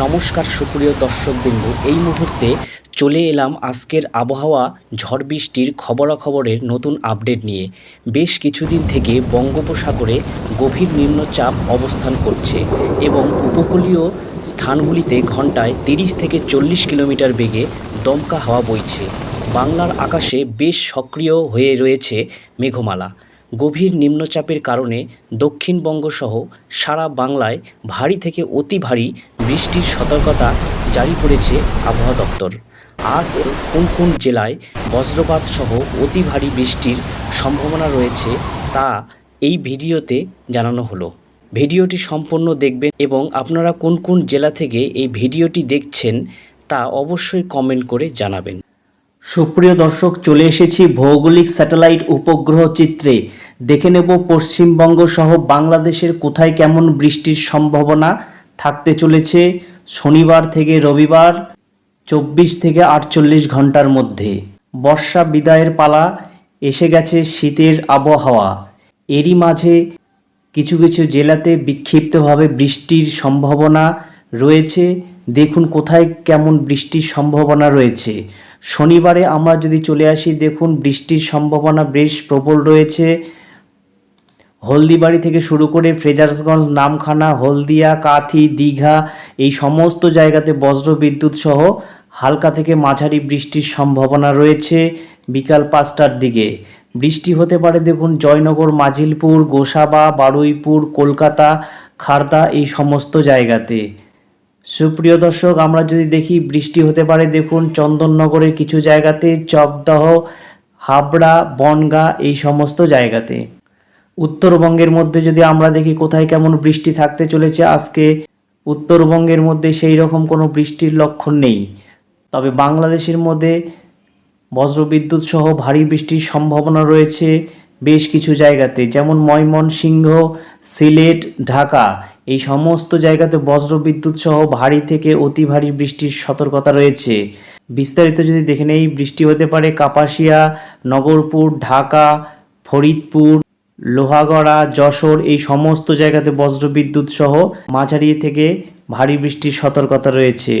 নমস্কার সুপ্রিয় দর্শকবিন্দু। এই মুহূর্তে চলে এলাম আজকের আবহাওয়া, ঝড় বৃষ্টির খবরাখবরের নতুন আপডেট নিয়ে। বেশ কিছুদিন থেকে বঙ্গোপসাগরে গভীর নিম্নচাপ অবস্থান করছে এবং উপকূলীয় স্থানগুলিতে ঘন্টায় তিরিশ থেকে চল্লিশ কিলোমিটার বেগে দমকা হাওয়া বইছে। বাংলার আকাশে বেশ সক্রিয় হয়ে রয়েছে মেঘমালা। গভীর নিম্নচাপের কারণে দক্ষিণবঙ্গসহ সারা বাংলায় ভারী থেকে অতি ভারী বৃষ্টির সতর্কতা জারি করেছে আবহাওয়া দপ্তর। আজ কোন কোন জেলায় বজ্রপাত সহ অতি ভারী বৃষ্টির সম্ভাবনা রয়েছে তা এই ভিডিওতে জানানো হলো। ভিডিওটি সম্পূর্ণ দেখবেন এবং আপনারা কোন কোন জেলা থেকে এই ভিডিওটি দেখছেন তা অবশ্যই কমেন্ট করে জানাবেন। সুপ্রিয় দর্শক, চলে এসেছি ভৌগোলিক স্যাটেলাইট উপগ্রহ চিত্রে। দেখে নেব পশ্চিমবঙ্গ সহ বাংলাদেশের কোথায় কেমন বৃষ্টির সম্ভাবনা থাকতে চলেছে শনিবার থেকে রবিবার চব্বিশ থেকে আটচল্লিশ ঘণ্টার মধ্যে। বর্ষা বিদায়ের পালা, এসে গেছে শীতের আবহাওয়া। এরই মাঝে কিছু কিছু জেলাতে বিক্ষিপ্তভাবে বৃষ্টির সম্ভাবনা রয়েছে। দেখুন কোথায় কেমন বৃষ্টির সম্ভাবনা রয়েছে। শনিবারে আমরা যদি চলে আসি, দেখুন বৃষ্টির সম্ভাবনা বেশ প্রবল রয়েছে। হলদিবাড়ি থেকে শুরু করে ফ্রেজার্সগঞ্জ নামখানা, হলদিয়া, কাথি, দীঘা, এই সমস্ত জায়গাতে বজ্র বিদ্যুৎ সহ হালকা থেকে মাঝারি বৃষ্টির সম্ভাবনা রয়েছে বিকাল পাঁচটার দিকে। বৃষ্টি হতে পারে দেখুন জয়নগর, মাজিলপুর, গোসাবা, বারুইপুর, কলকাতা, খারদা, এই সমস্ত জায়গাতে। সুপ্রিয় দর্শক, আমরা যদি দেখি বৃষ্টি হতে পারে দেখুন চন্দননগরের কিছু জায়গাতে, চকদহ, হাবড়া, বনগা, এই সমস্ত জায়গাতে। উত্তরবঙ্গের মধ্যে যদি আমরা দেখি কোথায় কেমন বৃষ্টি থাকতে চলেছে, আজকে উত্তরবঙ্গের মধ্যে সেই রকম কোনো বৃষ্টির লক্ষণ নেই। তবে বাংলাদেশের মধ্যে বজ্রবিদ্যুৎ সহ ভারী বৃষ্টির সম্ভাবনা রয়েছে বেশ কিছু জায়গাতে, যেমন ময়মনসিংহ, সিলেট, ঢাকা। এই সমস্ত জায়গাতে বজ্রবিদ্যুৎ সহ ভারী থেকে অতি ভারী বৃষ্টির সতর্কতা রয়েছে। বিস্তারিত যদি দেখে নেই, বৃষ্টি হতে পারে কাপাসিয়া, নগরপুর, ঢাকা, ফরিদপুর লোহাগড়া, যশোর এই সমস্ত জায়গাতে বজ্রবিদ্যুৎ সহ মাঝারি থেকে ভারী বৃষ্টির সতর্কতা রয়েছে।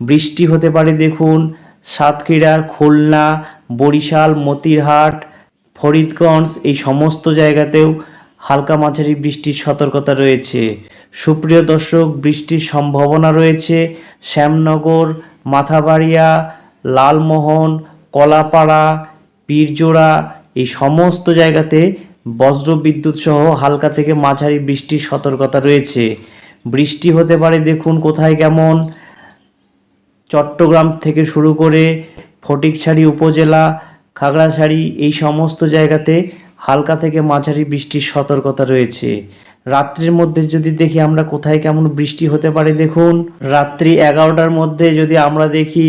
বৃষ্টি হতে পারে দেখুন সাতক্ষীরা, খুলনা, বরিশাল, মতিরহাট, ফরিদগঞ্জ এই সমস্ত জায়গাতেও হালকা মাঝারি বৃষ্টির সতর্কতা রয়েছে। সুপ্রিয় দর্শক, বৃষ্টির সম্ভাবনা রয়েছে শ্যামনগর, মাথাবাড়িয়া, লালমোহন, কলাপাড়া, পীরজোড়া এই সমস্ত জায়গাতে বজ্র বিদ্যুৎ সহ হালকা থেকে মাঝারি বৃষ্টির সতর্কতা রয়েছে। বৃষ্টি হতে পারে দেখুন কোথায় কেমন। চট্টগ্রাম থেকে শুরু করে ফটিকছড়ি উপজেলা, খাগড়াছড়ি এই সমস্ত জায়গাতে হালকা থেকে মাঝারি বৃষ্টির সতর্কতা রয়েছে। রাত্রির মধ্যে যদি দেখি আমরা কোথায় কেমন বৃষ্টি হতে পারে দেখুন। রাত্রি এগারোটার মধ্যে যদি আমরা দেখি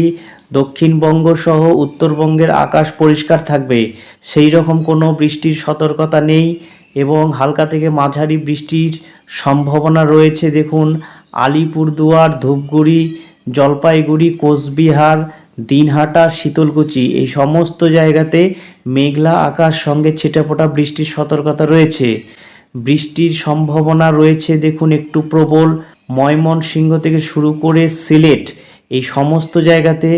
দক্ষিণবঙ্গ সহ উত্তরবঙ্গের আকাশ পরিষ্কার থাকবে। সেই রকম কোনো বৃষ্টির সতর্কতা নেই এবং হালকা থেকে মাঝারি বৃষ্টির সম্ভাবনা রয়েছে। দেখুন, আলিপুরদুয়ার, ধূপগুড়ি, জলপাইগুড়ি, কোচবিহার, দিনহাটা, শীতলকুচি এই সমস্ত জায়গাতে মেঘলা আকাশ, সঙ্গে ছিটেফোঁটা বৃষ্টির সতর্কতা রয়েছে। বৃষ্টির সম্ভাবনা রয়েছে, দেখুন, একটু প্রবল ময়মনসিংহ থেকে শুরু করে সিলেট। এই সমস্ত জায়গাতে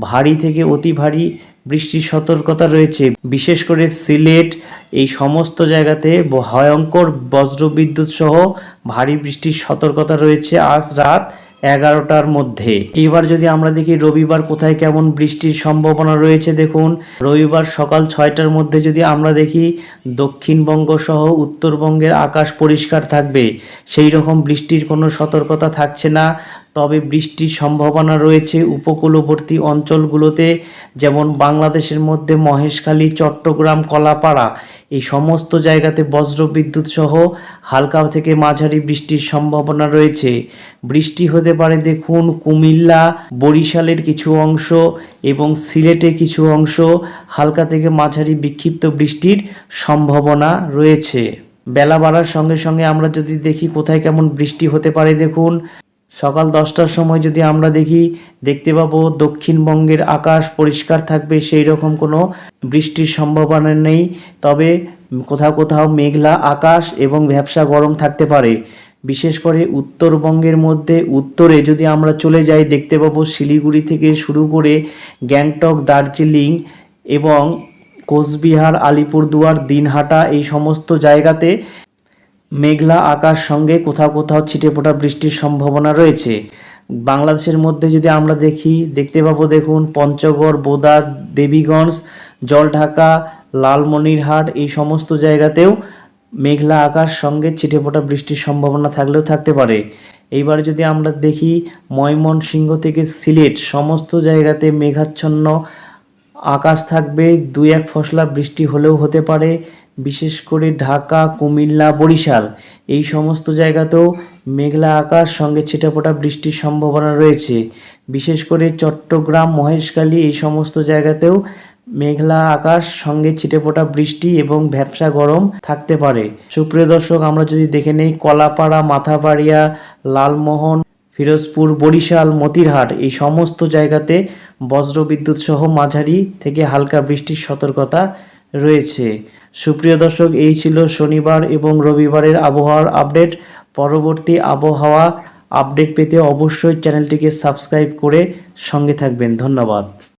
ভারী থেকে অতি ভারী বৃষ্টির সতর্কতা রয়েছে। বিশেষ করে সিলেট, এই সমস্ত জায়গাতে ভয়ঙ্কর বজ্রবিদ্যুৎ সহ ভারী বৃষ্টির সতর্কতা রয়েছে আজ রাত এগারোটার মধ্যে। এবার যদি আমরা দেখি রবিবার কোথায় কেমন বৃষ্টির সম্ভাবনা রয়েছে, দেখুন। রবিবার সকাল ছয়টার মধ্যে যদি আমরা দেখি, দক্ষিণবঙ্গ সহ উত্তরবঙ্গের আকাশ পরিষ্কার থাকবে। সেই রকম বৃষ্টির কোনো সতর্কতা থাকছে না। তবে বৃষ্টির সম্ভাবনা রয়েছে উপকূলবর্তী অঞ্চলগুলোতে, যেমন বাংলাদেশের মধ্যে মহেশখালী, চট্টগ্রাম, কলাপাড়া। এই সমস্ত জায়গাতে বজ্রবিদ্যুৎ সহ হালকা থেকে মাঝারি বৃষ্টির সম্ভাবনা রয়েছে। বৃষ্টি হতে পারে দেখুন কুমিল্লা, বরিশালের কিছু অংশ এবং সিলেটে কিছু অংশ। হালকা থেকে মাঝারি বিক্ষিপ্ত বৃষ্টির সম্ভাবনা রয়েছে। বেলা বাড়ার সঙ্গে সঙ্গে আমরা যদি দেখি কোথায় কেমন বৃষ্টি হতে পারে দেখুন সকাল দশটার সময় যদি আমরা দেখি, দেখতে পাবো দক্ষিণবঙ্গের আকাশ পরিষ্কার থাকবে, সেই রকম কোনো বৃষ্টির সম্ভাবনা নেই। তবে কোথাও কোথাও মেঘলা আকাশ এবং ভ্যাবসা গরম থাকতে পারে। বিশেষ করে উত্তরবঙ্গের মধ্যে, উত্তরে যদি আমরা চলে যাই, দেখতে পাবো শিলিগুড়ি থেকে শুরু করে গ্যাংটক, দার্জিলিং এবং কোচবিহার, আলিপুরদুয়ার, দিনহাটা এই সমস্ত জায়গাতে মেঘলা আকাশ সঙ্গে কোথাও কোথাও ছিটেফোঁটা বৃষ্টির সম্ভাবনা রয়েছে। বাংলাদেশের মধ্যে যদি আমরা দেখি, দেখতে পাবো দেখুন, পঞ্চগড়, বোদা, দেবীগঞ্জ, জলঢাকা, লালমনিরহাট, এই সমস্ত জায়গাতেও মেঘলা আকাশ সঙ্গে ছিটেফোঁটা বৃষ্টির সম্ভাবনা থাকলেও থাকতে পারে। এইবার যদি আমরা দেখি, ময়মনসিংহ থেকে সিলেট, সমস্ত জায়গাতে মেঘাচ্ছন্ন আকাশ থাকবে। দুই এক ফসলা বৃষ্টি হলেও হতে পারে। বিশেষ করে ঢাকা, কুমিল্লা, বরিশাল। এই সমস্ত জায়গাতেও মেঘলা আকাশ, সঙ্গে ছিটাফোঁটা বৃষ্টির সম্ভাবনা রয়েছে। বিশেষ করে চট্টগ্রাম, মহেশখালী এই সমস্ত জায়গাতেও মেঘলা আকাশ, সঙ্গে ছিটেফোঁটা বৃষ্টি এবং ভ্যাপসা গরম থাকতে পারে। সুপ্রিয় দর্শক, আমরা যদি দেখে নেই, কলাপাড়া, মাথাবাড়িয়া, লালমোহন, ফিরোজপুর, বরিশাল, মতিরহাট এই সমস্ত জায়গাতে বজ্রবিদ্যুৎ সহ মাঝারি থেকে হালকা বৃষ্টির সতর্কতা রয়েছে। সুপ্রিয় দর্শক, এই ছিল শনিবার এবং রবিবারের আবহাওয়ার আপডেট। পরবর্তী আবহাওয়া আপডেট পেতে অবশ্যই চ্যানেলটিকে সাবস্ক্রাইব করে সঙ্গে থাকবেন। ধন্যবাদ।